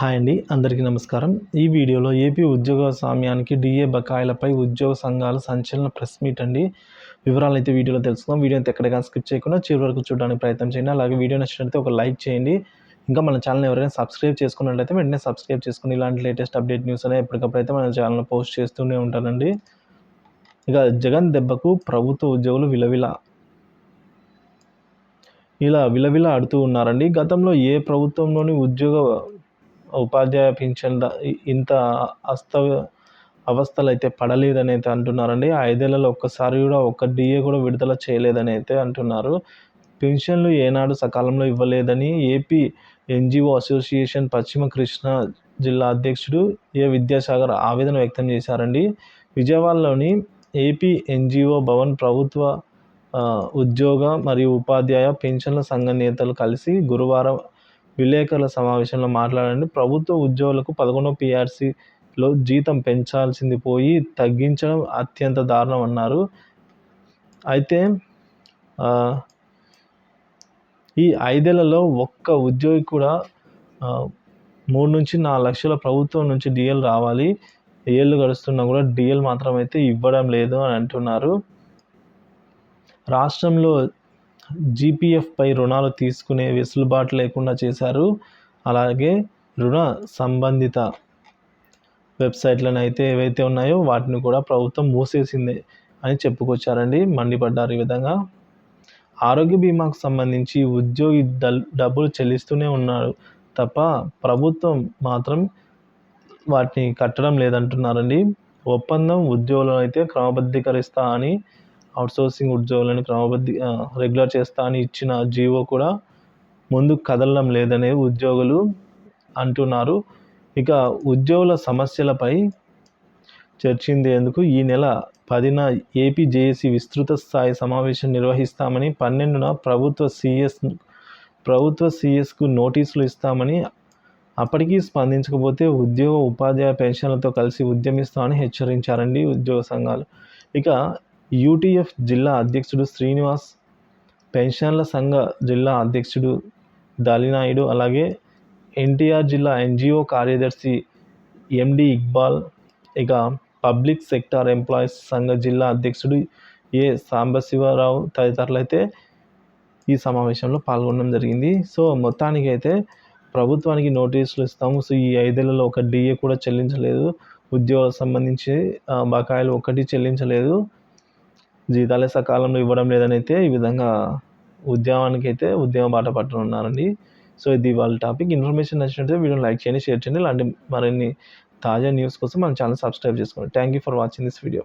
Hi అండి అందరికీ నమస్కారం. ఈ వీడియోలో ఏపీ ఉద్యోగ సామ్యానికి డిఏ బకాయిలపై ఉద్యోగ సంఘాల సంచలన ప్రెస్ మీట్ అండి. వివరాలు అయితే వీడియోలో తెలుసుకుందాం. వీడియో అయితే ఎక్కడికైనా స్కిప్ చేయకుండా చివరి వరకు చూడడానికి ప్రయత్నం చేయండి. అలాగే వీడియో నచ్చినట్లయితే ఒక లైక్ చేయండి. ఇంకా మన ఛానల్ ఎవరైనా సబ్స్క్రైబ్ చేసుకున్నట్లయితే వెంటనే సబ్స్క్రైబ్ చేసుకుని ఇలాంటి లేటెస్ట్ అప్డేట్ న్యూస్ అనేది ఎప్పటికప్పుడు అయితే మన ఛానల్ పోస్ట్ చేస్తూనే ఉంటానండి. ఇక జగన్ దెబ్బకు ప్రభుత్వ ఉద్యోగులు విలవిల. ఇలా విలవిల ఆడుతూ ఉన్నారండి. గతంలో ఏ ప్రభుత్వంలోని ఉద్యోగ ఉపాధ్యాయ పింఛన్ ఇంత అస్త అవస్థలు అయితే పడలేదని అయితే అంటున్నారండి ఐదేళ్ళలో ఒక్కసారి కూడా ఒక్క డిఏ కూడా విడుదల చేయలేదని అయితే అంటున్నారు. పెన్షన్లు ఏనాడు సకాలంలో ఇవ్వలేదని ఏపీ ఎన్జిఓ అసోసియేషన్ పశ్చిమ కృష్ణా జిల్లా అధ్యక్షుడు ఏ విద్యాసాగర్ ఆవేదన వ్యక్తం చేశారండి. విజయవాడలోని ఏపీ ఎన్జిఓ భవన్ ప్రభుత్వ ఉద్యోగ మరియు ఉపాధ్యాయ పెన్షన్ల సంఘ నేతలు కలిసి గురువారం విలేకరుల సమావేశంలో మాట్లాడండి ప్రభుత్వ ఉద్యోగులకు పదకొండవ పిఆర్సీలో జీతం పెంచాల్సింది పోయి తగ్గించడం అత్యంత దారుణం అన్నారు. అయితే ఈ ఐదేళ్ళలో ఒక్క ఉద్యోగి కూడా మూడు నుంచి నాలుగు లక్షల ప్రభుత్వం నుంచి డిఎల్ రావాలి. ఏళ్ళు గడుస్తున్నా కూడా డిఎల్ మాత్రం అయితే ఇవ్వడం లేదు అని అంటున్నారు. రాష్ట్రంలో జీపీఎఫ్పై రుణాలు తీసుకునే వెసులుబాటు లేకుండా చేశారు. అలాగే రుణ సంబంధిత వెబ్సైట్లను అయితే ఏవైతే ఉన్నాయో వాటిని కూడా ప్రభుత్వం మూసేసింది అని చెప్పుకొచ్చారండి. మండిపడ్డారు ఈ విధంగా. ఆరోగ్య బీమాకు సంబంధించి ఉద్యోగి డబ్బులు చెల్లిస్తూనే ఉన్నారు తప్ప ప్రభుత్వం మాత్రం వాటిని కట్టడం లేదంటున్నారండి. ఒప్పందం ఉద్యోగులను అయితే క్రమబద్ధీకరిస్తా అని అవుట్సోర్సింగ్ ఉద్యోగులను క్రమబద్ధి రెగ్యులర్ చేస్తా అని ఇచ్చిన జీవో కూడా ముందుకు కదలడం లేదనే ఉద్యోగులు అంటున్నారు. ఇక ఉద్యోగుల సమస్యలపై చర్చించేందుకు ఈ నెల పదిన ఏపీ జేఏసీ విస్తృత స్థాయి సమావేశం నిర్వహిస్తామని పన్నెండున ప్రభుత్వ సిఎస్ ప్రభుత్వ సిఎస్కు నోటీసులు ఇస్తామని అప్పటికీ స్పందించకపోతే ఉద్యోగ ఉపాధ్యాయ పెన్షన్లతో కలిసి ఉద్యమిస్తామని హెచ్చరించారండి ఉద్యోగ సంఘాలు. ఇక యూటీఎఫ్ జిల్లా అధ్యక్షుడు శ్రీనివాస్ పెన్షన్ల సంఘ జిల్లా అధ్యక్షుడు దళినాయుడు అలాగే ఎన్టీఆర్ జిల్లా ఎన్జిఓ కార్యదర్శి ఎండి ఇక్బాల్ ఇక పబ్లిక్ సెక్టార్ ఎంప్లాయీస్ సంఘ జిల్లా అధ్యక్షుడు ఏ సాంబశివరావు తదితరులు అయితే ఈ సమావేశంలో పాల్గొనడం జరిగింది. సో మొత్తానికి అయితే ప్రభుత్వానికి నోటీసులు ఇస్తాము. సో ఈ ఐదేళ్ళలో ఒక డిఏ కూడా చెల్లించలేదు. ఉద్యోగాలకు సంబంధించి బకాయిలు ఒకటి చెల్లించలేదు. జీతాలే సకాలంలో ఇవ్వడం లేదని అయితే ఈ విధంగా ఉద్యమానికి అయితే ఉద్యమ బాట పట్టనున్నారండి. సో ఇది వాళ్ళ టాపిక్. ఇన్ఫర్మేషన్ నచ్చినట్టు వీడియోని లైక్ చేయండి షేర్ చేయండి. ఇలాంటి మరిన్ని తాజా న్యూస్ కోసం మన ఛానల్ సబ్స్క్రైబ్ చేసుకోండి. Thank you for watching this video.